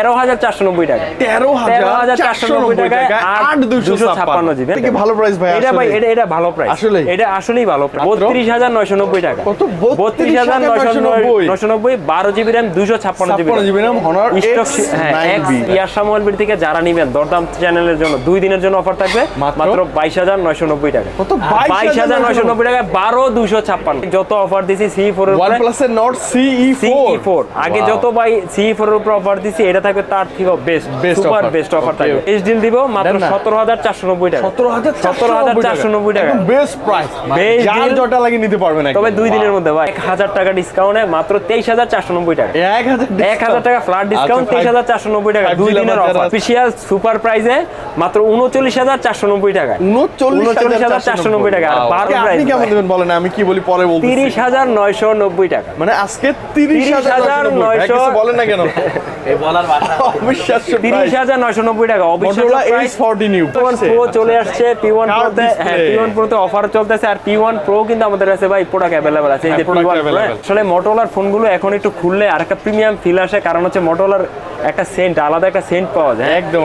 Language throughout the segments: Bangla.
তেরো হাজার চারশো নব্বই টাকা। তেরো হাজার চারশো নব্বই টাকায় আট দুশো ছাপ্পান্ন। জিবি ভালো প্রাইস ভাই? এটা ভাই এটা এটা ভালো প্রাইস আসলেই? এটা আসলেই ভালো বত্রিশ হাজার নয়শো নব্বই টাকা। কত? বত্রিশ হাজার নয়শো নয়শো নব্বই। বারো জিবি র্যাম দুশো ছাপ্পান্ন GB GB RAM Honor stock X 9B ইয়ারশা মোবাইল বিডি থেকে যারা নিবেন দরদাম চ্যানেলের জন্য দুই দিনের জন্য অফার থাকবে। মাত্র? বাইশ হাজার নয়শো নব্বই টাকা। কত? বাইশ হাজার নয়শো নব্বই টাকা বারো দুশো ছাপ্পান্ন। যত অফার দিছি সি ফোর এর ওয়ান উপরে প্লাসের নট সিই ফোর আগে যত বাই সি ফোর এর উপর অফার দিছি এটা থাকবে তার থেকে best Best super best offer থাকবে okay. এইচ ডিল দিব মাত্র দেন না। সতেরো হাজার চারশো নব্বই টাকা। সতেরো হাজার সতেরো হাজার চারশো নব্বই টাকা। বেস্ট প্রাইস Best যার। জটা লাগিয়ে নিতে পারবেন একদম। তবে দুই দিনের মধ্যে ভাই। এক হাজার টাকা ডিসকাউন্টে মাত্র তেইশ হাজার চারশো নব্বই টাকা। এক হাজার এক হাজার টাকা ফ্ল্যাট ডিসকাউন্ট আচ্ছা, তেইশ হাজার চারশো নব্বই টাকা। দুই দিনের অফার। স্পেশাল সুপার প্রাইজে মাত্র উনচল্লিশ হাজার চারশো নব্বই টাকা। উনচল্লিশ হাজার চারশো নব্বই টাকা। আর বারো আপনি কেমন দেবেন বলেন? আমি কি বলি পরে বলতেছি। তিরিশ হাজার নয়শো নব্বই টাকা। মানে আজকে তিরিশ হাজার 30,900 নয়শো বলেন না কেন? অবিশ্বাস্য তিরিশ হাজার নয়শো নব্বই টাকা মোটরোলা এইচ অবিশ্বাস ফর্টি নিউ প্রো চলে আসছে পি ওয়ান প্রোতে হ্যাঁ পি ওয়ান প্রোতে অফার চলতেছে আর পি ওয়ান প্রো কিন্তু আমাদের কাছে ভাই প্রোডাক্ট অ্যাভেলেবল আছে। এই যে হ্যাঁ, পি ওয়ান আসলে মোটরোলার ফোনগুলো এখন একটু খুললে আর একটা প্রিমিয়াম ফিল আসে কারণ হচ্ছে একটা সেন্ট আলাদা একটা সেন্ট পাওয়া যায়। একদম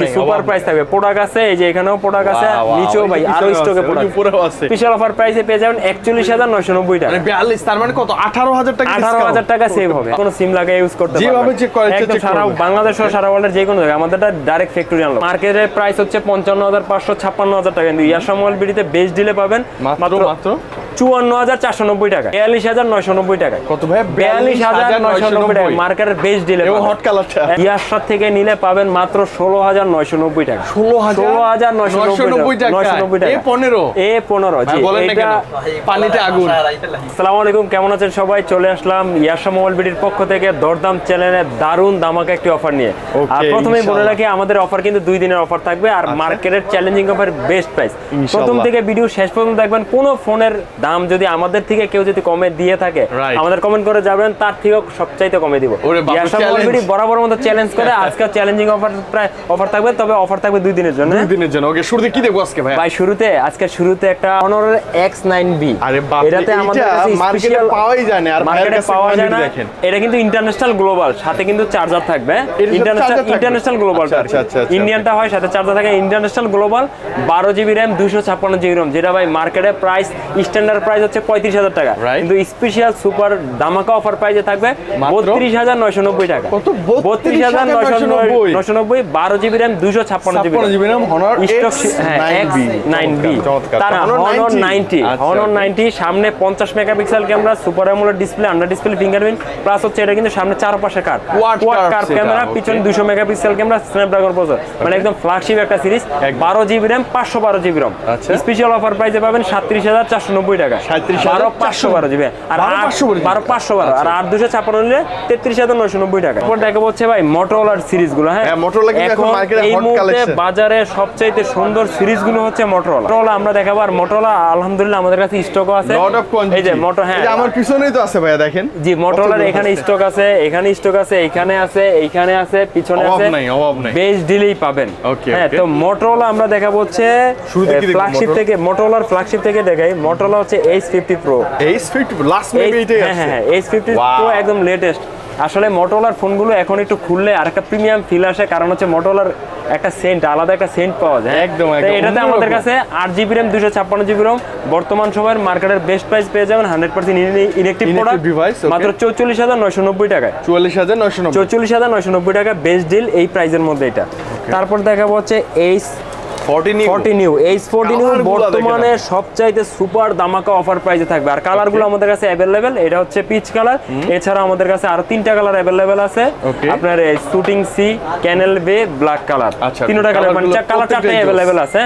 যে সুপার প্রাইস থাকবে। প্রোডাক্ট আছে এই যে এখানেও প্রোডাক্ট আছে নিচেও ভাই আরও স্টকে প্রোডাক্ট উপরেও আছে। স্পেশাল অফার প্রাইসে পেয়ে যাবেন একচল্লিশ হাজার নয়শো নব্বই টাকা। মানে তার মানে কত? আঠারো হাজার টাকা আঠারো discount। হাজার টাকা সেভ হবে। কোনো সিম লাগিয়ে ইউজ করতে যেভাবে পারবেন। check করে, সারা। বাংলাদেশ সহ সারা ওয়ার্ল্ডের যে কোনো জায়গায় আমাদেরটা ডাইরেক্ট ফ্যাক্টরি আনলো মার্কেটের প্রাইস হচ্ছে পঞ্চান্ন হাজার পাঁচশো ছাপ্পান্ন হাজার টাকা কিন্তু ইয়াসমল বিডিতে বেস্ট ডিলে পাবেন মাত্র মাত্র চুয়ান্ন হাজার চারশো নব্বই টাকা বিয়াল্লিশ হাজার নয়শো নব্বই টাকা কত ভাই? বিয়াল্লিশ হাজার নয়শো নব্বই টাকা মার্কেটের বেস্ট ডিলে হট কালারটা ইয়াসার থেকে নিলে পাবেন মাত্র ষোলো হাজার নয়শো নব্বই টাকা। ষোলো ষোলো হাজার নয়শো নব্বই টাকা। নয়শো নব্বই টাকা। এ পনেরো। এ পনেরো জি। এটা পানিতে আগুন। আসসালামু আলাইকুম কেমন আছেন সবাই? চলে আসলাম ইয়াসা মোবাইল বিডির পক্ষ থেকে দরদাম চ্যানেলে দারুণ দামাকে একটি অফার নিয়ে। আর প্রথমেই বলে রাখি আমাদের অফার কিন্তু দুই দিনের অফার থাকবে আর মার্কেটের চ্যালেঞ্জিং অফার বেস্ট প্রাইস প্রথম থেকে ভিডিও শেষ পর্যন্ত দেখবেন কোন ফোনের দাম যদি আমাদের থেকে কেউ যদি কমে দিয়ে থাকে আমাদের কমেন্ট করে যাবেন তার থেকেও সবচাইতে কমে দিব। বরাবর মতো চ্যালেঞ্জ করে আজকে চ্যালেঞ্জিং অফার প্রায় অফার থাকবে তবে অফার থাকবে দুই দিনের জন্য। দুই দিনের জন্য। ওকে শুরুতে কি দেখব আজকে ভাই ভাই শুরুতে আজকে শুরুতে একটা অনরের X9B আরে বাপ এটাতে আমাদের কাছে স্পেশাল পাওয়াই যায় না আর মার্কেটে পাওয়া যায় না। এটা কিন্তু ইন্টারন্যাশনাল গ্লোবাল সাথে কিন্তু চার্জার থাকবে। International international global. ইন্ডিয়ানটা হয় সাথে চার্জার থাকে। ইন্টারন্যাশনাল গ্লোবাল বারো জিবি র্যাম দুশো ছাপ্পান্ন জিবি র্যাম যেটা ভাই মার্কেটে প্রাইস স্ট্যান্ডার্ড প্রাইস হচ্ছে পঁয়ত্রিশ হাজার টাকা। কিন্তু স্পেশাল সুপার ধামাকা অফার প্রাইসে থাকবে বত্রিশ হাজার নয়শো নব্বই টাকা। বত্রিশ হাজার নয়শো নয়শো নব্বই বারো জিবি র্যাম দুশো ছাপ্পান্ন জিবি 9B নাইন বি তারা হনর নাইনটি হনর নাইনটি সামনে পঞ্চাশ megapixel camera super AMOLED display under display fingerprint plus হচ্ছে এটা কিন্তু সামনে চার পাশে কার ক্যামেরা পিছনে দুশো মেগাপিক্সেল ক্যামেরা স্ন্যাপড্রাগন প্রসেসর মানে একদম ফ্ল্যাগশিপ একটা সিরিজ বারো জিবি র্যাম পাঁচশো বারো জিবি আচ্ছা। স্পেশাল অফার প্রাইসে পাবেন সাতত্রিশ হাজার চারশো নব্বই টাকা। 37,490 বারো পাঁচশো বারো জিবি। আর বারো পাঁচশো বারো বারো পাঁচশো বারো। আর আট দুশো ছাপ্পান্ন নিলে তেত্রিশ হাজার নয়শো নব্বই টাকা। এরপর দেখা হচ্ছে ভাই মোটরোলার সিরিজ হ্যাঁ? হ্যাঁ, এখন এখন এই মুহূর্তে বাজারে সবচাইতে সুন্দর হচ্ছে আমরা দেখাবো আর আলহামদুলিল্লাহ আমাদের কাছে স্টকও আছে। এই যে হ্যাঁ। আমার পিছনেই তো আছে ভাইয়া দেখেন। জি এখানে স্টক আছে এখানে স্টক আছে এখানে আছে এইখানে আছে পিছনে আছে। বেশ ডিলেই পাবেন। হ্যাঁ. তো আমরা দেখাবো হচ্ছে ফ্ল্যাগশিপ থেকে মোটরোলার ফ্ল্যাগশিপ থেকে দেখাই। মোটরোলা হচ্ছে H fifty pro H fifty last maybe এটাই হ্যাঁ হ্যাঁ এইচ ফিফটি প্রো একদম লেটেস্ট আসলে মোটরোলার ফোনগুলো এখন একটু খুললে আর একটা প্রিমিয়াম ফিল আসে কারণ হচ্ছে মোটরোলার একটা সেন্ট আলাদা একটা সেন্ট পাওয়া যায়। একদম, এটাতে আমাদের কাছে আট জিবি র্যাম দুশো ছাপ্পান্ন জিবি রম বর্তমান সময়ের মার্কেটের বেস্ট প্রাইস পেয়ে যাবেন হান্ড্রেড পার্সেন্ট Inactive প্রোডাক্ট. মাত্র চৌচল্লিশ হাজার নয়শো নব্বই টাকায়। চুয়াল্লিশ হাজার নয়শো চৌচল্লিশ হাজার নয়শো নব্বই টাকা বেস্ট ডিল এই প্রাইসের মধ্যে এটা। তারপর দেখাবো হচ্ছে H new H forty new বর্তমানে সবচাইতে সুপার দামাকা অফার প্রাইসে থাকবে। আর আমাদের কাছে অ্যাভেলেবেল এটা হচ্ছে পিচ কালার এছাড়া আমাদের কাছে আরও তিনটা কালার অ্যাভেলেবেল আছে. আপনার শুটিং সি ক্যানেল বে ব্ল্যাক কালার তিনটা কালার মানে কালার চারটে প্রত্যেকটাই অ্যাভেলেবেল আছে।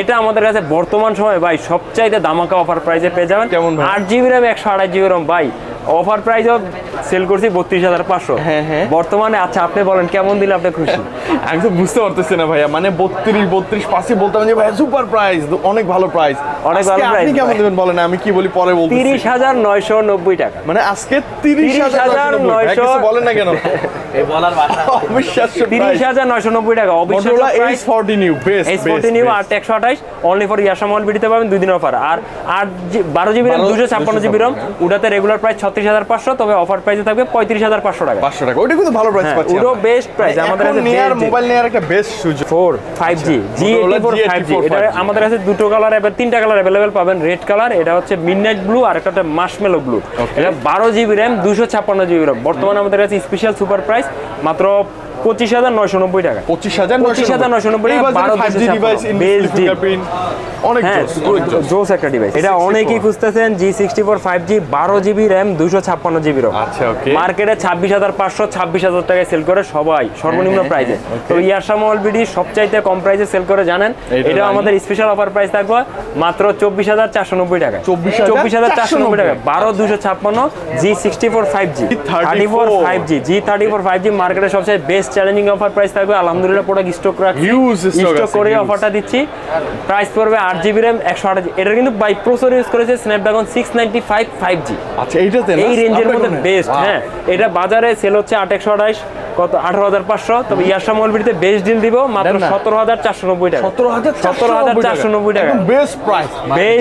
এটা আমাদের কাছে বর্তমান সময় ভাই সবচাইতে দামাকা অফার প্রাইসে পেয়ে যাবেন। আট জিবি র্যাম একশো আড়াই জিবি র্যাম ভাই অফার প্রাইসও সেল করছি বত্রিশ হাজার পাঁচশো। হ্যাঁ, হ্যাঁ। বর্তমানে আচ্ছা আপনি বলেন কেমন দিলে আপনি খুশি? আমি তো বুঝতে পারতেছি না ভাইয়া মানে বত্রিশ বত্রিশ পাশে বলতাম যে ভাইয়া সুপার প্রাইস অনেক ভালো প্রাইস অনেক ভালো আপনি price, কেমন দেবেন বলেন আমি কি বলি পরে বলতেছি। তিরিশ হাজার নয়শো নব্বই টাকা। মানে আজকে তিরিশ হাজার নয়শো বলেন না কেন? তিরিশ হাজার নয়শো নব্বই টাকা Motorola forty new H forty new আট একশো আঠাইশ অনলি ফর ইয়াসা মল বিডিতে পাবেন দুই দিন অফার আর আট বারো জিবি 12 দুশো ছাপ্পান্ন জিবি রম ওটাতে রেগুলার প্রাইস ছত্রিশ হাজার পাঁচশো তবে অফার প্রাইসে থাকবে পঁয়ত্রিশ হাজার পাঁচশো টাকা। পাঁচশো টাকা। ওটা কিন্তু ভালো প্রাইস হ্যাঁ, পাচ্ছি ওটা বেস্ট প্রাইস আমাদের কাছে নেয়ার মোবাইল নেয়ার একটা বেস্ট সুযোগ। Four five G G eighty four five G এটা আমাদের কাছে দুটো কালার এবার তিনটা কালার অ্যাভেলেবেল পাবেন। রেড কালার এটা হচ্ছে মিডনাইট ব্লু আর একটা মাসমেলো ব্লু এটা বারো জিবি র্যাম দুশো ছাপ্পান্ন জিবি র্যাম বর্তমানে আমাদের কাছে স্পেশাল সুপার প্রাইস মাত্র পঁচিশ হাজার নয়শো নব্বই টাকা। পঁচিশ হাজার পঁচিশ হাজার নয়শো নব্বই এই টাকা, বাজারে বারো ফাইভ জি দুশো ডিভাইস ছাপ্পান্ন। In Best deal। ফিঙ্গারপ্রিন্ট অনেক জোস, অনেক জোস। জোস একটা ডিভাইস এটা অনেকেই খুঁজতেছেন G sixty four five G বারো জিবি র্যাম দুশো ছাপ্পান্ন জিবি রম মার্কেটে ছাব্বিশ হাজার পাঁচশো ছাব্বিশ হাজার টাকায় সেল করে সবাই সর্বনিম্ন প্রাইসে তো ইয়ারসা মোবাইল বিডি সবচাইতে কম প্রাইসে সেল করে জানেন। এটা আমাদের স্পেশাল অফার প্রাইস থাকবে মাত্র চব্বিশ হাজার চারশো নব্বই টাকা? চব্বিশ হাজার চারশো নব্বই টাকা বারো দুশো ছাপ্পান্ন G sixty four five G thirty four five G G thirty four five G মার্কেটে সবচেয়ে বেস্ট চ্যালেঞ্জিং অফার প্রাইস থাকবে। আলহামদুলিল্লাহ প্রোডাক্ট স্টক রাখছি। হিউজ স্টক করে অফারটা দিচ্ছি। প্রাইস পড়বে আট জিবি র্যাম একশো আট এটা কিন্তু বাই প্রসেসর ইউজ করেছে Snapdragon six ninety five five G আচ্ছা এইটাতে? এই রেঞ্জের মধ্যে বেস্ট হ্যাঁ। এটা বাজারে সেল হচ্ছে আট একশো আঠাইশ কত? আঠারো হাজার পাঁচশো? তবে বেস্ট ডিল দিব মাত্র সতেরো হাজার চারশো নব্বই টাকা। সতেরো হাজার সতেরো হাজার চারশো নব্বই টাকা। Best price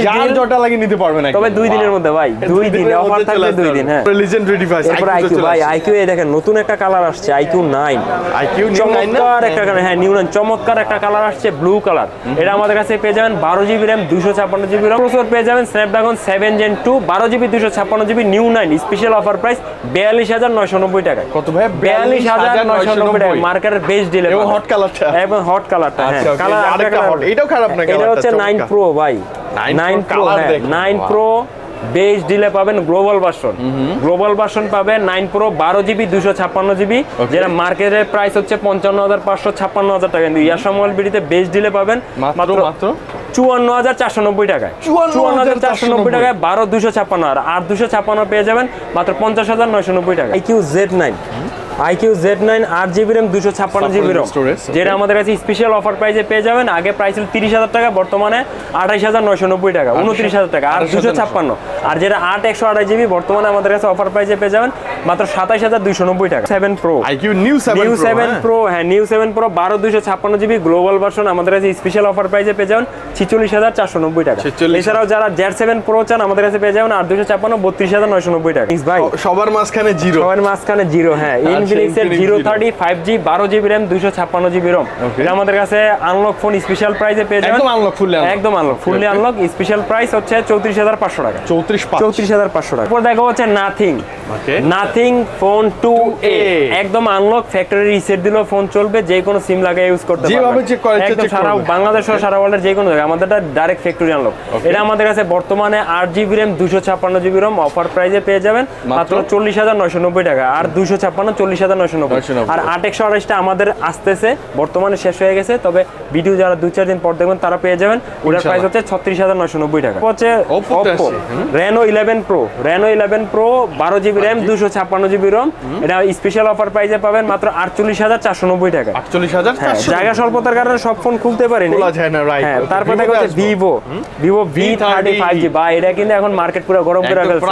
deal। জটা লাগিয়ে নিতে পারবেন তবে দুই দিনের মধ্যে ভাই। দুই দিন অফার থাকবে দুই দিন হ্যাঁ। লিজেন্ডারি ডিভাইস এরপর আইকিউ ভাই আইকিউ এ দেখেন নতুন একটা কালার আসছে আইকিউ নাইন আইকিউ চমৎকার একটা কালার হ্যাঁ নিউ নাইন চমৎকার একটা কালার আসছে ব্লু কালার এটা আমাদের কাছে পেয়ে যাবেন বারো জিবি র্যাম দুশো ছাপ্পান্ন জিবি র্যাম প্রসেসর পেয়ে যাবেন স্ন্যাপড্রাগন সেভেন জেন টু বারো জিবি দুশো ছাপ্পান্ন GB new nine special offer price বিয়াল্লিশ হাজার নয়শো নব্বই টাকা কত ভাই? বিয়াল্লিশ হাজার নয়শো নব্বই। বেস্ট ডিলে এবং hot কালারটা। এবং হট কালারটা হ্যাঁ। কালার আরেকটা hot, এটাও খারাপ না এটা হচ্ছে নাইন প্রো ভাই। 9 প্রো colour দেখুন, নাইন wow. প্রো বেস ডিলে পাবেন গ্লোবাল ভার্সন গ্লোবাল ভার্সন পাবেন নাইন প্রো বারো জিবি দুশো ছাপ্পান্ন জিবি যেটা মার্কেটের প্রাইস হচ্ছে পঞ্চান্ন হাজার পাঁচশো ছাপ্পান্ন হাজার টাকা। কিন্তু ইয়াসা মোবাইল বিডিতে বেস ডিলে পাবেন মাত্র মাত্র চুয়ান্ন হাজার চারশো নব্বই টাকায়। 54,490 চুয়ান্ন হাজার চারশো নব্বই। টাকায় বারো দুশো ছাপ্পান্ন। আর আট দুশো ছাপ্পান্ন পেয়ে যাবেন মাত্র পঞ্চাশ হাজার নয়শো নব্বই টাকা iQOO Z nine iQOO Z nine আট জিবি র্যাম দুশো ছাপ্পান্ন জিবি র্যাম যেটা আমাদের কাছে স্পেশাল অফার প্রাইসে পেয়ে যাবেন। আগে প্রাইস ছিল তিরিশ হাজার টাকা বর্তমানে আঠাইশ হাজার নয়শো নব্বই টাকা উনত্রিশ হাজার টাকা আর দুশো ছাপ্পান্ন। আর যেটা আট একশো আঠাশ জিবি বর্তমানে আমাদের কাছে অফার প্রাইসে পেয়ে যাবেন মাত্র সাতাইশ হাজার দুইশো নব্বই টাকা। Seven pro iQOO new new seven. Pro হ্যাঁ। নিউ সেভেন প্রো বারো দুইশো ছাপ্পান্ন জিবি গ্লোবাল ভার্সন আমাদের কাছে স্পেশাল অফার প্রাইসে পেয়ে যাবেন ছিচল্লিশ হাজার চারশো নব্বই টাকা। এছাড়াও যারা জেড সেভেন প্রো চান আমাদের কাছে পেয়ে যাবেন আট দুশো ছাপ্পান্ন বত্রিশ হাজার নয়শো নব্বই টাকা। ভাই সবার মাঝখানে জিরো সবার মাঝখানে জিরো হ্যাঁ। ইনফিনিক্স এর জিরো থার্টি ফাইভ জি বারো জিবি র্যাম দুইশো ছাপ্পান্ন জিবি রম এটা আমাদের কাছে আনলক ফোন স্পেশাল প্রাইসে পেয়ে যাবেন। একদম fully একদম unlock fully unlock special price হচ্ছে চৌত্রিশ হাজার পাঁচশো টাকা। চৌত্রিশ চৌত্রিশ হাজার পাঁচশো টাকা। দেখা হচ্ছে Nothing Nothing phone two A একদম আনলক ফ্যাক্টরি রিসেট দিলেও ফোন চলবে যে কোনো সিম লাগিয়ে ইউজ করতে ইচ্ছা একদম সারা বাংলাদেশ সহ সারা ওয়ার্ল্ডের যে কোনো জায়গায়। আমাদেরটা ডাইরেক্ট ফ্যাক্টরি আনলক এটা আমাদের কাছে বর্তমানে আট জিবি র্যাম দুশো ছাপ্পান্ন জিবি রম অফার প্রাইসে পেয়ে যাবেন। মাত্র? মাত্র চল্লিশ হাজার নয়শো নব্বই টাকা। আর দুশো ছাপ্পান্ন চল্লিশ হাজার নয়শো নব্বই। 990 আর আট একশো আমাদের আসতেছে বর্তমানে শেষ হয়ে গেছে তবে ভিডিও যারা দুই চার দিন পর দেখবেন তারা পেয়ে যাবেন। ওটার প্রাইস হচ্ছে ছত্রিশ হাজার নয়শো নব্বই টাকা। হচ্ছে। Reno eleven pro Reno eleven pro বারো জিবি র্যাম দুশো ছাপ্পান্ন জিবি রম এটা স্পেশাল অফার প্রাইসে পাবেন মাত্র আটচল্লিশ হাজার চারশো নব্বই টাকা। আটচল্লিশ হাজার হ্যাঁ জায়গা স্বল্পতার কারণে সব ফোন খুলতে না, হ্যাঁ তারপর দেখা আসব। Vivo Vivo V thirty five G বা এটা কিন্তু এখন মার্কেট পুরো গরম করে ফেলছে।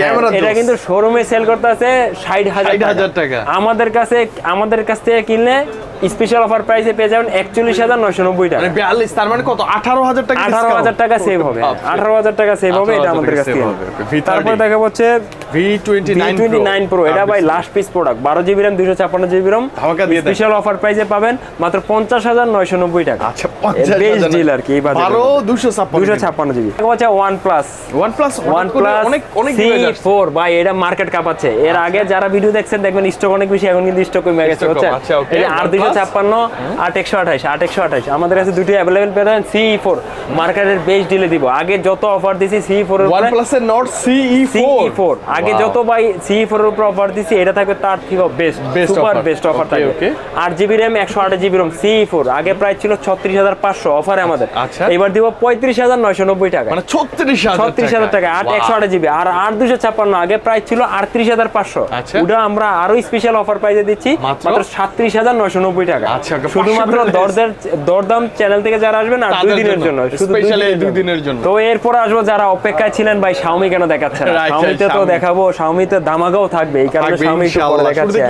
হ্যাঁ, এটা কিন্তু শোরুমে সেল করতে আছে ষাট হাজার 60,000 টাকা। আমাদের কাছে আমাদের কাছ থেকে কিনলে স্পেশাল অফার প্রাইসে পেয়ে যাবেন একচল্লিশ হাজার নয়শো নব্বই টাকা। বিয়াল্লিশ তার মানে কত? আঠারো হাজার টাকা আঠারো হাজার টাকা সেভ হবে। আঠারো হাজার টাকা সেভ হবে এটা আমাদের কাছ save থেকে। হবে, okay, V30 তারপর দেখা হচ্ছে ভি টোয়েন্টি নাইন প্রো এটা ভাই লাস্ট পিস প্রোডাক্ট বারো জিবি র্যাম দুশো ছাপ্পান্ন জিবি রম। স্পেশাল অফার প্রাইসে পাবেন মাত্র পঞ্চাশ হাজার নয়শো নব্বই টাকা। আচ্ছা বেস্ট ডিল আর কি এই বারো দুশো ছাপ্পান্ন দুশো ছাপ্পান্ন জিবি হচ্ছে one plus one plus one plus অনেক অনেক ফোর ভাই এটা মার্কেট কাঁপাচ্ছে। এর আগে যারা ভিডিও দেখছেন দেখবেন স্টক অনেক বেশি এখন কিন্তু স্টক কমে গেছে আচ্ছা, okay. এই আর দুশো OnePlus? ছাপ্পান্ন আট একশো আঠাইশ আট একশো আঠাইশ আমাদের কাছে দুটি অ্যাভেলেবেল পেয়ে যাবেন সি ফোর মার্কেটের বেস্ট ডিলে দিব। আগে যত অফার দিছি সি ফোর প্লাসের নট সিই সিই ফোর ফোর আগে যত সিই ফোর এর উপর অফার দিছি এটা থাকবে তার থেকে বেস্ট সুপার বেস্ট অফার থাকবে। okay. আট জিবি র্যাম একশো আট জিবি রম সিই ফোর আগে প্রাইস ছিল ছত্রিশ হাজার পাঁচশো অফারে আমাদের। আচ্ছা। এবার দিব পঁয়ত্রিশ হাজার নয়শো নব্বই টাকা। মানে ছত্রিশ হাজার ছত্রিশ হাজার টাকা। আট একশো আট জিবি আর আট দুশো ছাপ্পান্ন আগে প্রাইস ছিল আটত্রিশ হাজার পাঁচশো। আচ্ছা। ওটা আমরা আরও স্পেশাল অফার প্রাইসে দিচ্ছি মাত্র? সাতত্রিশ হাজার নয়শো নব্বই টাকা আচ্ছা, শুধুমাত্র 500 দরদের দরদাম চ্যানেল থেকে যারা আসবেন আর দুই দিনের জন্য শুধু দুই দিনের দুই জন্য। দিনের জন্য। তো এরপর আসব যারা অপেক্ষায় ছিলেন ভাই শাওমি কেন দেখাচ্ছে না শাওমিতে তো। দেখাবো শাওমিতে দামাগাও থাকবে এই কারণে শাওমি একটু পরে। দেখাচ্ছে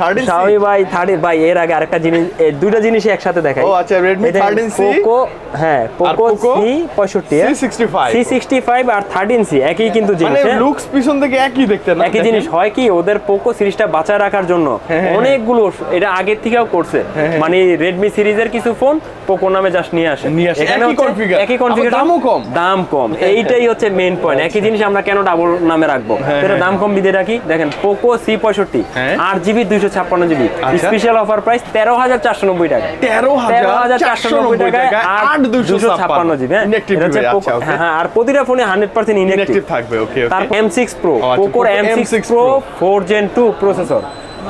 13C? শাওমি ভাই থার্টি ভাই এর আগে আরেকটা জিনিস এই দুইটা জিনিসই একসাথে দেখাই ও, আচ্ছা, Redmi 13C? পোকো হ্যাঁ Poco সি পঁয়ষট্টি C65 সি সিক্সটি ফাইভ আর থার্টিন সি একই কিন্তু মানে জিনিস হ্যাঁ? লুকস পিছন থেকে একই দেখতে না একই জিনিস হয় কি ওদের পোকো সিরিজটা বাঁচায় রাখার জন্য। হ্যাঁ, অনেকগুলো এটা আগের থেকেও করছে। মানে রেডমি সিরিজের কিছু ফোন পোকো নামে জাস্ট নিয়ে আসে। এখানে একই কনফিগার দামও কম। দাম কম। এইটাই হচ্ছে মেইন পয়েন্ট একই জিনিস আমরা কেন ডাবল নামে রাখব? হ্যাঁ, এটা হ্যাঁ। দাম কম বিদে রাখি। দেখেন পোকো সি পঁয়ষট্টি। হ্যাঁ। আট জিবি দুইশো ছাপ্পান্ন জিবি। স্পেশাল অফার প্রাইস তেরো হাজার চারশো নব্বই টাকা তেরো তেরো হাজার চারশো নব্বই টাকায় আট দুশো ছাপ্পান্ন। জিবি হ্যাঁ. হ্যাঁ হ্যাঁ, আর প্রতিটা ফোনে হান্ড্রেড পার্সেন্ট ইনএক্টিভ থাকবে ওকে তারপর M six pro পোকোর M six pro four gen two processor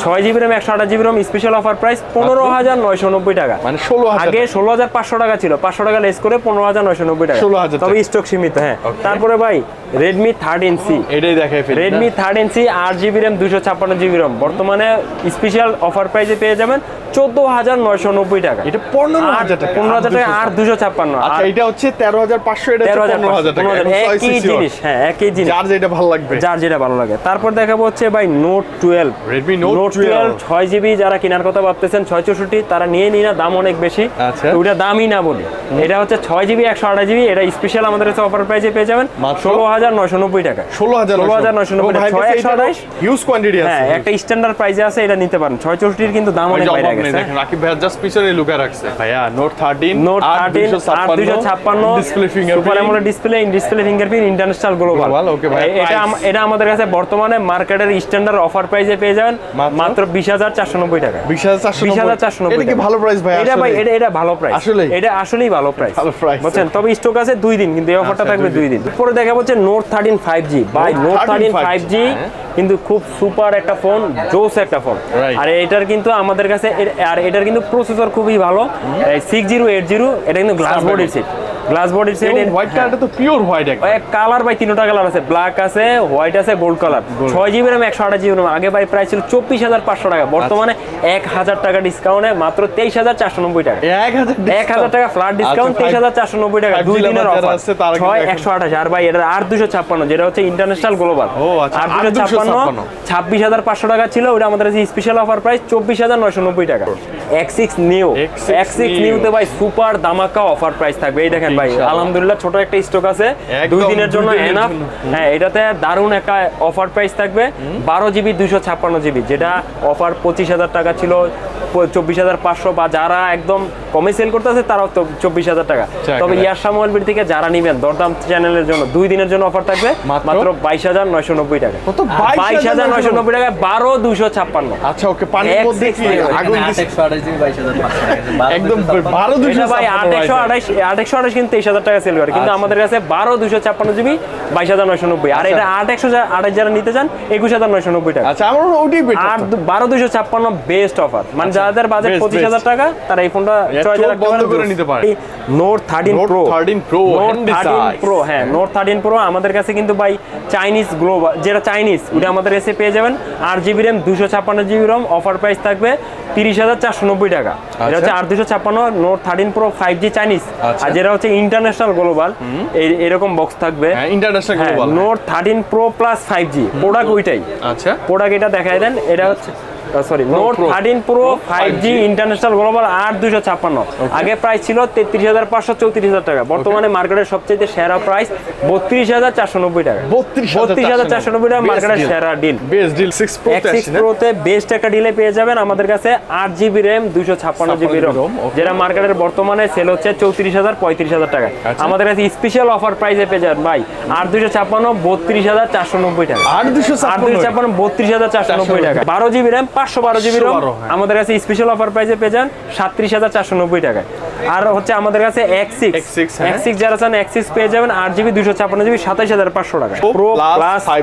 ছয় জিবি র্যাম একশো আঠাশ GB RAM special offer price পনেরো হাজার নয়শো নব্বই টাকা। মানে ষোলো আগে ষোলো হাজার পাঁচশো টাকা ছিল পাঁচশো টাকা লেস করে পনেরো হাজার নয়শো নব্বই টাকা। 16,000 তবে টাকা। স্টক সীমিত হ্যাঁ। তারপরে ভাই রেডমি থার্টিন সি এটাই দেখাই ফেলি রেডমি থার্টিন সি আট জিবি র্যাম দুশো ছাপ্পান্ন জিবি র্যাম বর্তমানে স্পেশাল অফার প্রাইসে পেয়ে যাবেন চোদ্দ হাজার নয়শো নব্বই টাকা। এটা পনেরো হাজার টাকা। পনেরো হাজার টাকা আর দুশো ছাপ্পান্ন আচ্ছা এটা হচ্ছে তেরো হাজার পাঁচশো এটা তেরো হাজার পনেরো হাজার টাকা। একই জিনিস হ্যাঁ একই জিনিস। যার যেটা ভালো লাগবে। যার যেটা ভালো লাগে। তারপর দেখাবো হচ্ছে ভাই note twelve Redmi Note note 12 twelve ছয় জিবি যারা কেনার কথা ভাবতেছেন ছয় চৌষট্টি তারা নিয়ে নিই না দাম অনেক বেশি। আচ্ছা। তো ওইটা দামই না বলি। এটা হচ্ছে ছয় জিবি একশো আঠাশ জিবি এটা স্পেশাল আমাদের কাছে অফার প্রাইসে পেয়ে যাবেন? ষোলো হাজার নয়শো নব্বই টাকা। ষোলো হাজার ষোলো হাজার নয়শো নব্বই টাকা। ছয় একশো আঠাশ। হিউজ কোয়ান্টিটি হ্যাঁ একটা স্ট্যান্ডার্ড প্রাইসে আছে এটা নিতে পারেন। ছয় চৌষট্টির কিন্তু দাম অনেক বাইরে গেছে। রাকিব ভাইয়া জাস্ট পিছনে লুকা রাখছে। ভাইয়া নোট থার্টিন নোট থার্টিন ছাপ্পান্ন display super finger AMOLED display display fingerprint international global okay ভাই, এটা এটা আমাদের কাছে বর্তমানে মার্কেটের স্ট্যান্ডার্ড অফার প্রাইসে পেয়ে যাবেন। মাত্র? বিশ হাজার চারশো নব্বই টাকা। বিশ হাজার চারশো বিশ হাজার চারশো নব্বই এটা কি ভালো প্রাইস ভাই এটা ভাই আসলেই? এটা এটা ভালো প্রাইস আসলেই? এটা আসলেই ভালো প্রাইস বুঝছেন? তবে স্টক আছে দুই দিন কিন্তু এই অফারটা আচ্ছা, থাকবে দুই দুই দিন। পরে দেখা হচ্ছে note thirteen five G by note thirteen five G. কিন্তু খুব সুপার একটা ফোন জোস একটা ফোন আর এটার কিন্তু আমাদের কাছে আর এটার কিন্তু প্রসেসর খুবই ভালো। সিক্স জিরো এইট জিরো এটা কিন্তু গ্লাস। বডির সেট গ্লাস বডির সেট হোয়াইট কালারটা তো পিওর হোয়াইট একদম। কালার ভাই তিনটা কালার আছে। ব্ল্যাক আছে হোয়াইট আছে গোল্ড কালার ছয় জিবি র্যাম একশো আঠাশ জিবি র্যাম আগে ভাই প্রাইস ছিল চব্বিশ হাজার পাঁচশো টাকা। বর্তমানে এক হাজার টাকা ডিসকাউন্টে মাত্র তেইশ হাজার চারশো নব্বই টাকা। এক হাজার টাকা ফ্ল্যাট ডিসকাউন্ট আচ্ছা, তেইশ five- হাজার চারশো নব্বই টাকা। দুই দিনের অফার আছে তারা কিন্তু ছয় একশো আঠাশ। আর ভাই এটা আর দুশো ছাপ্পান্ন যেটা হচ্ছে ইন্টারন্যাশনাল গ্লোবাল ও, আচ্ছা, আর আর দুশো ছাপ্পান্ন। 256 ছাব্বিশ হাজার পাঁচশো টাকা ছিল ওটা আমাদের স্পেশাল অফার প্রাইস চব্বিশ হাজার নয়শো নব্বই টাকা। X six new X6 X six. নিউতে ভাই সুপার দামাকা অফার প্রাইস থাকবে। এই দেখেন ভাই আলহামদুলিল্লাহ ছোট একটা স্টক আছে। দুই দিনের জন্য এনাফ হ্যাঁ এটাতে দারুণ একটা অফার প্রাইস থাকবে। বারো জিবি দুশো ছাপ্পান্ন জিবি যেটা অফার পঁচিশ হাজার টাকা ছিল চব্বিশ হাজার পাঁচশো বা যারা একদম কমে সেল করতেছে তারাও তো চব্বিশ হাজার টাকা। তবে। ইয়ারশা মোবাইল থেকে যারা নিবেন দরদাম চ্যানেলের জন্য দুই দিনের জন্য অফার থাকবে মাত্র? বাইশ হাজার নয়শো নব্বই টাকা। বাইশ হাজার নয়শো নব্বই টাকা বারো দুশো ছাপ্পান্ন। আচ্ছা ওকে পানির মধ্যে কি আগুন টাকা একদম বারো দুশো ভাই আট একশো আঠাশ আট একশো আঠাশ কিন্তু তেইশ হাজার টাকা সেল করে। কিন্তু আচ্ছা। আমাদের কাছে বারো দুশো ছাপ্পান্ন জিবি বাইশ হাজার নয়শো নব্বই। আর এটা আট একশো আঠাশ যারা নিতে চান একুশ হাজার নয়শো নব্বই টাকা। আচ্ছা আমার আর বারো দুশো ছাপ্পান্ন বেস্ট অফার মানে যাদের বাজেট পঁচিশ হাজার টাকা তারা এই ফোনটা রাখতে করে নিতে পারে। Note thirteen pro 13 Pro, note handy thirteen pro হ্যাঁ নোট থার্টিন প্রো আমাদের কাছে কিন্তু ভাই চাইনিজ গ্লোবাল যেটা চাইনিজ ওটা আমাদের কাছে পেয়ে যাবেন। আট জিবি র্যাম দুশো ছাপ্পান্ন জিবি রম অফার প্রাইস থাকবে তিরিশ হাজার চারশো নব্বই টাকা। এটা হচ্ছে আট দুশো ছাপ্পান্ন note thirteen pro five G Chinese আচ্ছা। আর যেটা হচ্ছে ইন্টারন্যাশনাল গ্লোবাল এরকম বক্স থাকবে। International global note thirteen pro plus five G product ওইটাই। আচ্ছা। প্রোডাক্ট এটা দেখাই দেন এটা হচ্ছে sorry note. Thirteen pro five G international global আট দুশো ছাপ্পান্ন। আগে প্রাইস ছিল তেত্রিশ হাজার পাঁচশো চৌত্রিশ হাজার টাকা। বর্তমানে মার্কেটের সবচেয়ে সেরা প্রাইস বত্রিশ হাজার চারশো নব্বই টাকা। বত্রিশ হাজার চারশো নব্বই। টাকা মার্কেটের সেরা ডিল বেস্ট ডিল সিক্স প্রোতে বেস্ট একটা ডিলে পেয়ে যাবেন আমাদের কাছে আট জিবি র্যাম দুশো ছাপ্পান্ন জিবি 56 রোম ROM, okay. যেটা মার্কেটের বর্তমানে সেল হচ্ছে চৌত্রিশ হাজার পঁয়ত্রিশ হাজার টাকা। আচ্ছা। আমাদের কাছে স্পেশাল অফার প্রাইসে পেয়ে যাবেন ভাই আট দুশো ছাপ্পান্ন বত্রিশ হাজার চারশো নব্বই টাকা। আট দুশো আট দুশো ছাপ্পান্ন বত্রিশ হাজার চারশো নব্বই টাকা। বারো জিবি র্যাম পাঁচশো বারো জিবি রোম 512, হ্যাঁ। আমাদের কাছে স্পেশাল অফার প্রাইসে পেয়ে যান সাতত্রিশ হাজার চারশো নব্বই টাকায় আর হচ্ছে আমাদের কাছে এক্স X6 হ্যাঁ। যারা চান পেয়ে যাবেন আট জিবি দুশো ছাপ্পান্ন জিবি সাতাইশ হাজার পাঁচশো টাকা pro plus five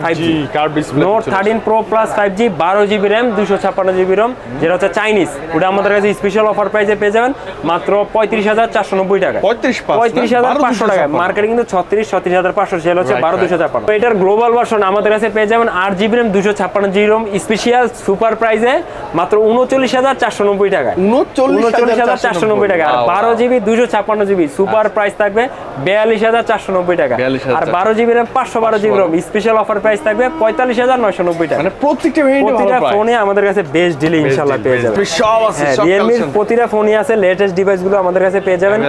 curve display note thirteen pro plus five G বারো জিবি র্যাম দুশো ছাপ্পান্ন জিবি রম যেটা হচ্ছে চাইনিজ ওটা আমাদের কাছে স্পেশাল অফার প্রাইসে পেয়ে যাবেন মাত্র পঁয়ত্রিশ হাজার চারশো নব্বই টাকা। 35 পঁয়ত্রিশ হাজার পাঁচশো টাকা মার্কেটে কিন্তু ছত্রিশ ছত্রিশ হাজার পাঁচশো সেল হচ্ছে Right, বারো right. দুশো ছাপ্পান্ন। তো এটার গ্লোবাল ভার্সন আমাদের কাছে পেয়ে যাবেন স্পেশাল সুপার প্রাইসে মাত্র উনচল্লিশ হাজার চারশো নব্বই টাকা উনচল্লিশ হাজার চারশো নব্বই টাকা আর বারো জিবি দুশো ছাপ্পান্ন জিবি। সুপার প্রাইস থাকবে বিয়াল্লিশ হাজার চারশো নব্বই টাকা। আর বারো জিবি র্যাম পাঁচশো বারো GB ROM special offer price থাকবে পঁয়তাল্লিশ হাজার নয়শো নব্বই টাকা। মানে প্রত্যেকটা প্রতিটা ভালো ফোনে আমাদের কাছে বেস্ট ডিলে ইনশাল্লাহ পেয়ে যাবেন। সব আছে হ্যাঁ রিয়েলমির প্রতিটা ফোনই আছে লেটেস্ট ডিভাইসগুলো আমাদের কাছে পেয়ে যাবেন।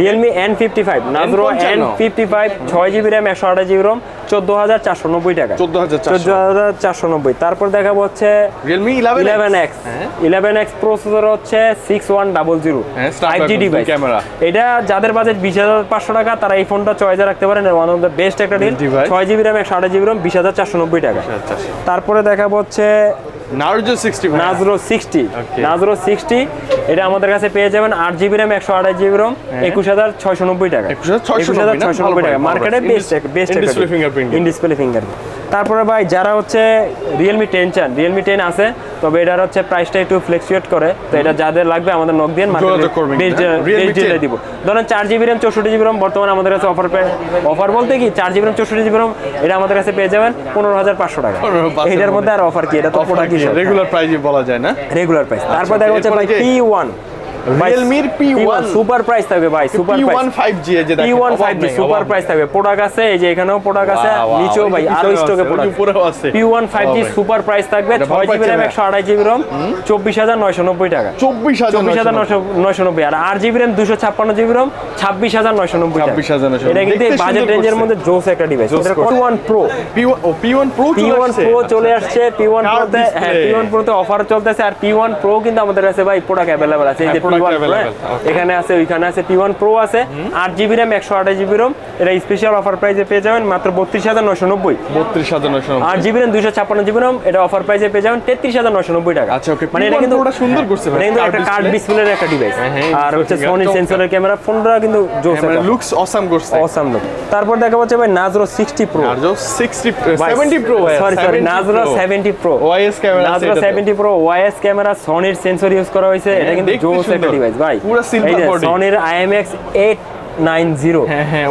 রিয়েলমি এন ফিফটি ফাইভ নাজরো N55 এন ফিফটি ফাইভ ছয় জিবি র্যাম একশো আঠাশ জিবি রম চোদ্দ হাজার চারশো নব্বই টাকা। 14,490 চোদ্দ হাজার চারশো নব্বই। তারপর দেখাবো হচ্ছে Realme 11X eleven X. Eleven X processor হচ্ছে six one double zero five G device camera এটা যাদের বাজেট বিশ হাজার পাঁচশো টাকা তারা এই ফোনটা চয়েজে রাখতে পারেন। ওয়ান অফ দ্য বেস্ট একটা ডিল। ছয় জিবি র্যাম একশো আঠাশ জিবি রম বিশ হাজার চারশো নব্বই টাকা। তারপরে দেখাবো হচ্ছে নার্জো 60 নাজরো সিক্সটি Okay. নাজরো সিক্সটি এটা আমাদের কাছে পেয়ে যাবেন আট জিবি একশো আঠাশ জিবি রম একুশ হাজার ছয়শো নব্বই টাকা। 21,690 হাজার ছয়শো নব্বই টাকা। মার্কেটে best best fingerprint। In display finger তারপরে ভাই যারা হচ্ছে রিয়েলমি টেন চান রিয়েলমি টেন আছে তবে এটার হচ্ছে প্রাইসটা একটু ফ্লেক্সুয়েট করে। তো এটা যাদের লাগবে আমাদের নক দিয়ে ডিলে দিব। ধরেন চার জিবি র্যাম চৌষট্টি জিবি রম বর্তমানে আমাদের কাছে অফার অফার বলতে কি চার জিবি র্যাম চৌষট্টি জিবি রম এটা আমাদের কাছে পেয়ে যাবেন পনেরো হাজার পাঁচশো টাকা। এটার মধ্যে আর অফার কি? এটা তো রেগুলার প্রাইস বলা যায় না? রেগুলার প্রাইস তারপর দেখা হচ্ছে ভাই এরপরে যে- পি ওয়ান Realme-র P1 সুপার প্রাইস থাকবে ভাই সুপার P1 প্রাইস 5G যে পি দেখেন, ওয়ান অভাব ফাইভ জি নেই, সুপার প্রাইস থাকবে। প্রোডাক্ট আছে এই যে এখানেও প্রোডাক্ট আছে নিচেও ভাই আরও স্টকে প্রোডাক্ট আছে। P one five G Wow, ভাই। সুপার প্রাইস থাকবে এটা টাকা 24,000 চব্বিশ হাজার নয়শো নয়শো নব্বই আর আট জিবি র্যাম দুশো ছাপ্পান্ন জিবি রম ছাব্বিশ হাজার নয়শো নব্বই টাকা। 26,990 এটা কিন্তু বাজেট রেঞ্জের মধ্যে জোস একটা ডিভাইস প্রো P1 ও P1 Pro চলে ওয়ান আসছে? প্রো চলে আসছে পি ওয়ান Curved প্রোতে হ্যাঁ পি ওয়ান প্রোতে অফার চলতেছে আর পি ওয়ান প্রো কিন্তু আমাদের কাছে ভাই প্রোডাক্ট অ্যাভেলেবল আছে। এই যে হ্যাঁ. এখানে আছে ওইখানে আছে ওয়ান প্রো আছে আট জিবি র্যাম একশো আঠাশ জিবি রোম এটা স্পেশাল অফার প্রাইসে পেয়ে যাবেন মাত্র বত্রিশ হাজার নয়শো নব্বই। 32,990 আট জিবি র্যাম দুশো ছাপ্পান্ন জিবি রোম এটা অফার প্রাইসে পেয়ে যাবেন তেত্রিশ হাজার নয়শো নব্বই টাকা। আচ্ছা, okay. মানে এটা কিন্তু Pro টা সুন্দর করছে কিন্তু একটা কার্ড ডিসপ্লের একটা ডিভাইস হ্যাঁ, হ্যাঁ, আর হচ্ছে সোনি সেন্সরের ক্যামেরা ফোনটা কিন্তু জোস মানে লুকস অসাম করছে। অসাম লুক তারপর দেখা যাচ্ছে ভাই নাজরো sixty pro Narzo 60 70 Pro sorry sorry নাজরো seventy pro OIS camera নাজরো। সেভেন্টি প্রো ওয়াইএস ক্যামেরা সনির সেন্সর ইউজ করা হয়েছে। এটা কিন্তু জোস। ডিভাইস ভাই পুরো silver body. সনির IMX eight nine zero.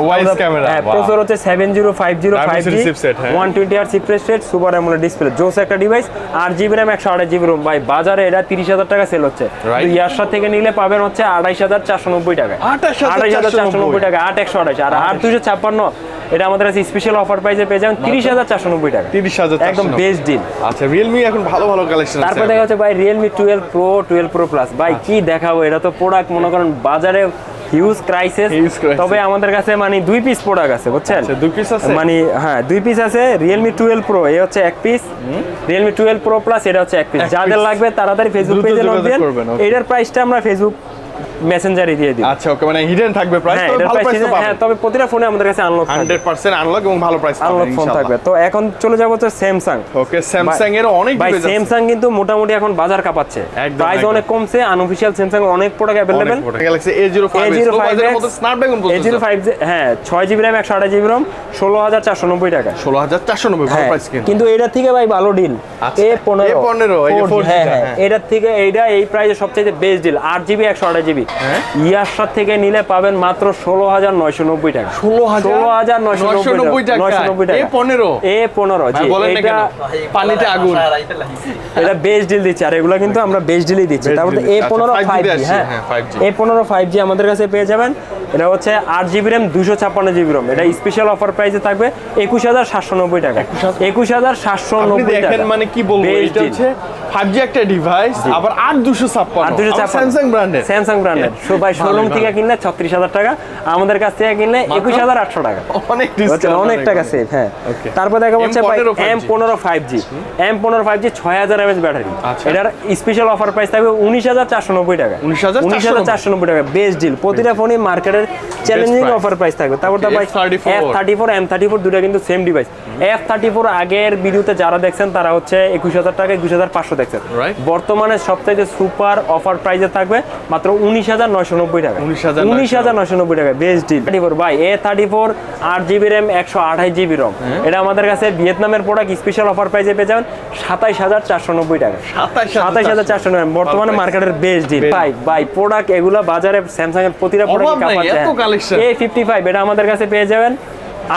OIS camera, wow. Processor হচ্ছে seven zero five zero five G. One twenty আর refresh rate super AMOLED display জোস একটা ডিভাইস আট জিবি র্যাম একশো আঠাশ জিবি রোম ভাই বাজারে এটা তিরিশ হাজার টাকা সেল হচ্ছে। ইয়ারশা থেকে নিলে পাবেন হচ্ছে আড়াইশ হাজার চারশো নব্বই টাকা। আড়াইশ হাজার চারশো নব্বই। টাকা আট একশো আড়াইশ। আর আট দুশো ছাপ্পান্ন এটা আমাদের কাছে স্পেশাল অফার প্রাইসে পেয়ে যাবেন তিরিশ হাজার চারশো নব্বই টাকা। 30,490 একদম বেস্ট ডিল আচ্ছা রিয়েলমি এখন ভালো ভালো কালেকশন তারপর দেখা যাচ্ছে ভাই Realme twelve pro twelve pro plus ভাই কি দেখাবো এটা তো প্রোডাক্ট মনে করেন বাজারে হিউজ ক্রাইসিস। তবে আমাদের কাছে মানে দুই পিস প্রোডাক্ট আছে বুঝছেন? আচ্ছা, দুই পিস আছে? মানে হ্যাঁ দুই পিস আছে রিয়েলমি টুয়েলভ প্রো এই হচ্ছে এক piece Realme twelve pro plus এটা হচ্ছে এক পিস যাদের লাগবে তাড়াতাড়ি ফেসবুক পেজে লগ দেন। এটার প্রাইসটা আমরা ফেসবুক মেসেঞ্জারে দিয়ে দিই আচ্ছা ওকে মানে হিডেন থাকবে প্রাইস হ্যাঁ তবে ভালো প্রাইস প্রাইস হ্যাঁ তবে প্রতিটা ফোনে আমাদের কাছে আনলক থাকবে। 100% আনলক এবং ভালো প্রাইস আনলক ফোন থাকবে। তো এখন চলে যাব হচ্ছে স্যামসাং ওকে স্যামসাং এর অনেক ভাই স্যামসাং কিন্তু মোটামুটি এখন বাজার কাঁপাচ্ছে। প্রাইস অনেক কমছে আনঅফিশিয়াল স্যামসাং অনেক প্রোডাক্ট অনেক product। A05 A05 বাজারের স্ন্যাপড্রাগন এ জিরো প্রসেসর ফাইভ হ্যাঁ ছয় জিবি র্যাম একশো আঠাশ জিবি চারশো নব্বই টাকা। 16490 ভালো হ্যাঁ, প্রাইস কিন্তু। কিন্তু এটার থেকে ভাই ভালো ডিল আচ্ছা, এ পনেরো A15 এই যে 4G হ্যাঁ টা, হ্যাঁ হ্যাঁ। এটার থেকে এইটা এই প্রাইসে সবচেয়ে বেস্ট ডিল আট জিবি একশো আঠাশ জিবি হ্যাঁ। ইয়ারশার থেকে নিলে পাবেন মাত্র ষোলো হাজার নয়শো নব্বই টাকা। 16,000 ষোলো হাজার নয়শো নব্বই টাকা। A15 এ পনেরো। জি এটা পানিতে আগুন। এটা বেস্ট ডিল দিচ্ছে আর এগুলো কিন্তু আমরা বেস্ট ডিলই দিচ্ছি। তারপর এ পনেরো আচ্ছা, 5G ফাইভ জি হ্যাঁ? হ্যাঁ, 5G এ পনেরো ফাইভ জি আমাদের কাছে পেয়ে যাবেন। এটা হচ্ছে আট জিবি র্যাম দুশো ছাপ্পান্ন জিবি রম এটা স্পেশাল অফার প্রাইসে থাকবে একুশ হাজার সাতশো নব্বই টাকা। একুশ হাজার সাতশো নব্বই টাকা। মানে কি বলব এটা। হচ্ছে 5G একটা ডিভাইস আবার 8256 আর দুশো ছাপ্পান্ন। স্যামসাং ব্র্যান্ডের স্যামসাং ব্র্যান্ডের সো ভাই শোরুম থেকে কিনলে ছত্রিশ হাজার টাকা আমাদের কাছ থেকে কিনলে একুশ হাজার আটশো টাকা। অনেক অনেক টাকা সেভ হ্যাঁ। তারপর দেখা যাচ্ছে ভাই এম পনেরো ফাইভ জি এম পনেরো ফাইভ জি ছয় হাজার এমএচ ব্যাটারি আচ্ছা। এটার স্পেশাল অফার প্রাইস থাকবে উনিশ হাজার চারশো নব্বই টাকা। 19,490 উনিশ হাজার চারশো নব্বই টাকা বেস্ট ডিল প্রতিটা ফোনই মার্কেটের চ্যালেঞ্জিং অফার প্রাইস থাকবে। তারপর তো ভাই F thirty four M thirty four দুটা কিন্তু same device F thirty four আগের ভিডিওতে যারা দেখছেন তারা হচ্ছে একুশ হাজার টাকা একুশ হাজার পাঁচশো দেখছেন. বর্তমানে সবচাইতে সুপার অফার প্রাইসে থাকবে মাত্র উনিশ হাজার নয়শো নব্বই টাকা। উনিশ হাজার নয়শো নব্বই। টাকা best deal thirty four by A thirty four আট জিবি র্যাম একশো আঠাশ জিবি রম হ্যাঁ। এটা আমাদের কাছে ভিয়েতনামের প্রোডাক্ট স্পেশাল অফার প্রাইসে পেয়ে যাবেন সাতাইশ হাজার চারশো নব্বই টাকা। সাতাইশ হাজার চারশো নব্বই বর্তমানে মার্কেটের বেস্ট ডিল বাই ভাই প্রোডাক্ট এগুলো বাজারে স্যামসাং এর প্রতিটা প্রোডাক্ট। এ ফিফটি ফাইভ এটা আমাদের কাছে পেয়ে যাবেন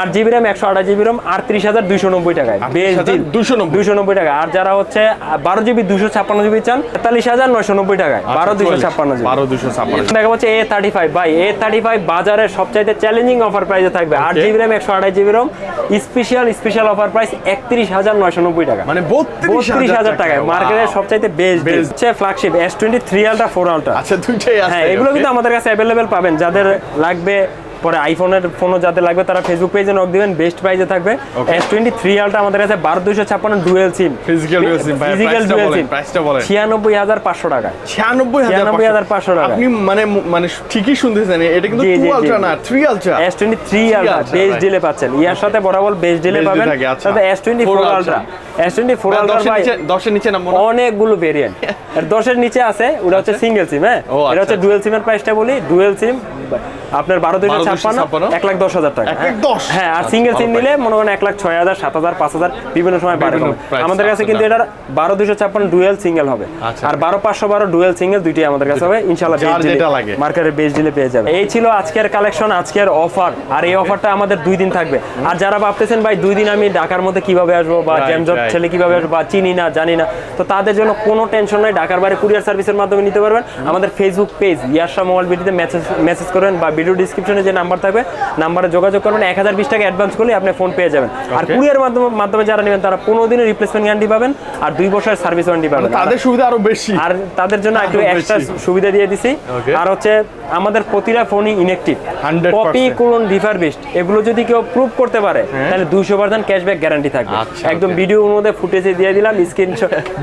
আট জিবি র্যাম একশো আঠাশ জিবি রম আটত্রিশ হাজার দুইশো নব্বই টাকায়। ডিল 38,290 দুইশো নব্বই। টাকা। আর যারা হচ্ছে বারো জিবি দুশো ছাপ্পান্ন জিবি চান তেতাল্লিশ হাজার নয়শো নব্বই টাকায়। বারো দুশো ছাপ্পান্ন জিবি। বারো দুশো ছাপ্পান্ন। দেখা হচ্ছে এ থার্টি ফাইভ ভাই এ থার্টি ফাইভ বাজারে সবচাইতে চ্যালেঞ্জিং অফার প্রাইসে থাকবে। আট জিবি র্যাম একশো আঠাশ GB ROM special special offer price একত্রিশ হাজার নয়শো নব্বই টাকা। মানে বত্রিশ হাজার টাকায়। মার্কেটের সবচাইতে বেস্ট. হচ্ছে flagship S twenty three ultra four ultra আচ্ছা দুইটাই আছে। হ্যাঁ এগুলো কিন্তু আমাদের কাছে অ্যাভেলেবেল পাবেন। যাদের লাগবে পরে আইফোনের ফোনও যাদের লাগবে তারা ফেসবুক পেজে নক দিবেন বেস্ট প্রাইসে থাকবে. এস টোয়েন্টি থ্রি আলটা আমাদের কাছে বারো দুশো ছাপ্পান্ন ডুয়েল সিম dual SIM, ভাই, ফিজিক্যাল ডুয়েল সিম। ছিয়ানব্বই হাজার পাঁচশো টাকা। ছিয়ানব্বই ছিয়ানব্বই হাজার পাঁচশো টাকা। আপনি মানে মানে ঠিকই শুনতেছেন এটা কিন্তু টু আলট্রা না three ultra S twenty three ultra best delay পাচ্ছেন। ইয়ার সাথে বরাবর বেস্ট ডিলে পাবেন। আচ্ছা। সাথে S twenty four ultra S twenty four ultra ভাই নিচে দশের নিচে নামবো না অনেকগুলো ভেরিয়েন্ট আর দশের নিচে আছে ওটা হচ্ছে সিঙ্গেল সিম হ্যাঁ? এটা হচ্ছে আচ্ছা, ডুয়েল সিমের প্রাইসটা বলি ডুয়েল সিম আপনার বারো দুইশো 12,256 ছাপ্পান্ন এক লাখ দশ হাজার টাকা। দশ? হ্যাঁ আর সিঙ্গেল সিম নিলে মনে করেন এক লাখ ছয় হাজার সাত হাজার পাঁচ হাজার বিভিন্ন সময় বাড়ে আমাদের কাছে কিন্তু এটার বারো দুইশো ছাপ্পান্ন ডুয়েল সিঙ্গেল হবে। আচ্ছা। আর বারো পাঁচশো বারো ডুয়েল সিঙ্গেল দুইটাই আমাদের কাছে হবে। ইনশাল্লাহ লাগে। ডিলে পেয়ে যাবে। এই ছিল আজকের কালেকশন আজকের অফার আর এই অফারটা আমাদের দুই দিন থাকবে। আর যারা ভাবতেছেন ভাই দুই দিন আমি ঢাকার মধ্যে কীভাবে আসব বা জ্যামজট ছেলে কীভাবে আসব বা চিনি না জানি না। তো তাদের জন্য কোনো টেনশন নাই। ঢাকার বাইরে কুরিয়ার সার্ভিসের মাধ্যমে নিতে পারবেন। আমাদের ফেসবুক পেজ ইয়ারশা মোবাইল ভিডিওতে মেসেজ মেসেজ করবেন বা ভিডিও ডিসক্রিপশনে যে নাম্বার থাকবে নাম্বারে যোগাযোগ করবেন এক হাজার বিশ টাকা অ্যাডভান্স করলে আপনি ফোন পেয়ে যাবেন। আর. কুরিয়ার মাধ্যমে মাধ্যমে যারা নেবেন তারা পনেরো দিনের রিপ্লেসমেন্ট গ্যারান্টি পাবেন আর দুই বছরের সার্ভিস ওয়ারেন্টি পাবেন। তাদের সুবিধা আরও বেশি। আর তাদের জন্য একটু এক্সট্রা সুবিধা দিয়ে দিছি। আর হচ্ছে আমাদের প্রতিটা ফোনই ইনএক্টিভ কপি কোন রিফারবিস্ট এগুলো যদি কেউ প্রুভ করতে পারে তাহলে দুইশো পার্সেন্ট ক্যাশব্যাক গ্যারান্টি থাকবে। আচ্ছা, একদম ভিডিওর মধ্যে ফুটেজে দিয়ে দিলাম স্ক্রিন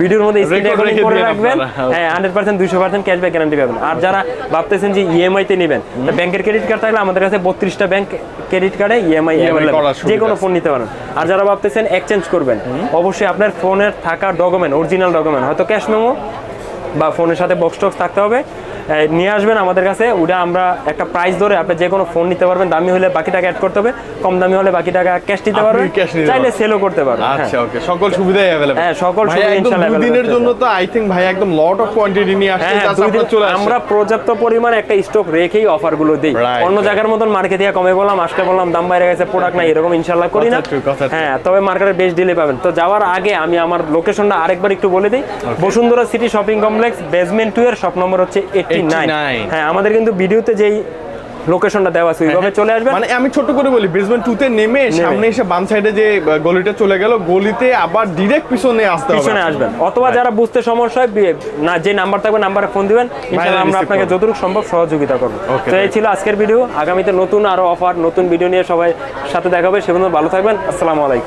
ভিডিওর মধ্যে স্ক্রিন রেকর্ডিং করে রাখবেন। হ্যাঁ হান্ড্রেড পার্সেন্ট দুইশো পার্সেন্ট ক্যাশব্যাক গ্যারান্টি পাবেন। আর যারা ভাবতেছেন যে ইএমআই তে নেবেন ব্যাংকের ক্রেডিট কার্ড থাকলে আমাদের কাছে বত্রিশটা ব্যাংক ক্রেডিট কার্ডে ইএমআই যে কোনো ফোন নিতে পারেন। আর যারা ভাবতেছেন এক্সচেঞ্জ করবেন অবশ্যই আপনার ফোনের থাকা ডকুমেন্ট অরিজিনাল ডকুমেন্ট হয়তো ক্যাশ মেমো বা ফোনের সাথে বক্স টক্স থাকতে হবে। নিয়ে আসবেন আমাদের কাছে ওটা আমরা একটা প্রাইস ধরে আপনি যে কোনো ফোন নিতে পারবেন দামি হলে বাকি টাকা অ্যাড করতে হবে কম দামি হলে বাকি টাকা ক্যাশ নিতে আপনি পারবেন cash নিতে চাইলে পারবেন। সেলও করতে পারবেন হ্যাঁ। আচ্ছা ওকে সকল সুবিধাই अवेलेबल হ্যাঁ, সকল ভাই সুবিধা একদম ইনশাআল্লাহ দুই available দিনের পেয়ে জন্য তো আই থিং ভাই একদম লট অফ কোয়ান্টিটি নিয়ে আসছে হ্যাঁ হ্যাঁ, just দুই দিন আপনারা চলে আসেন আমরা পর্যাপ্ত পরিমাণ একটা স্টক রেখেই অফারগুলো দিই Right, অন্য right. জায়গার মতন মার্কেট থেকে কমে বললাম আসতে বললাম দাম বাইরে গেছে প্রোডাক্ট নাই এরকম ইনশাল্লাহ করি না কথা true, কথা true. হ্যাঁ তবে মার্কেটের বেস্ট ডিলে পাবেন তো যাওয়ার আগে আমি আমার লোকেশনটা আরেকবার একটু বলে দিই Bashundhara city shopping complex basement two এর শপ নম্বর হচ্ছে এইটটি নাইন 89 হ্যাঁ আমাদের কিন্তু ভিডিওতে যেই লোকেশনটা দেওয়া আছে ওইভাবে চলে আসবেন মানে আমি ছোট করে বলি বেসমেন্ট টু তে নেমে সামনে এসে বাম সাইডে যে গলিটা চলে গেল গলিতে আবার ডিরেক্ট পিছনে আসতে হবে পিছনে আসবেন। অথবা যারা বুঝতে সমস্যা হয় না যে নাম্বার থাকবে নাম্বারে ফোন দিবেন। ইনশাআল্লাহ আমরা আপনাকে। যতটুকু সম্ভব সহযোগিতা করব। তো এই ছিল আজকের ভিডিও। আগামীতে নতুন আরও অফার নতুন ভিডিও নিয়ে সবাই সাথে দেখাবে সে পর্যন্ত ভালো থাকবেন। আসসালামু আলাইকুম।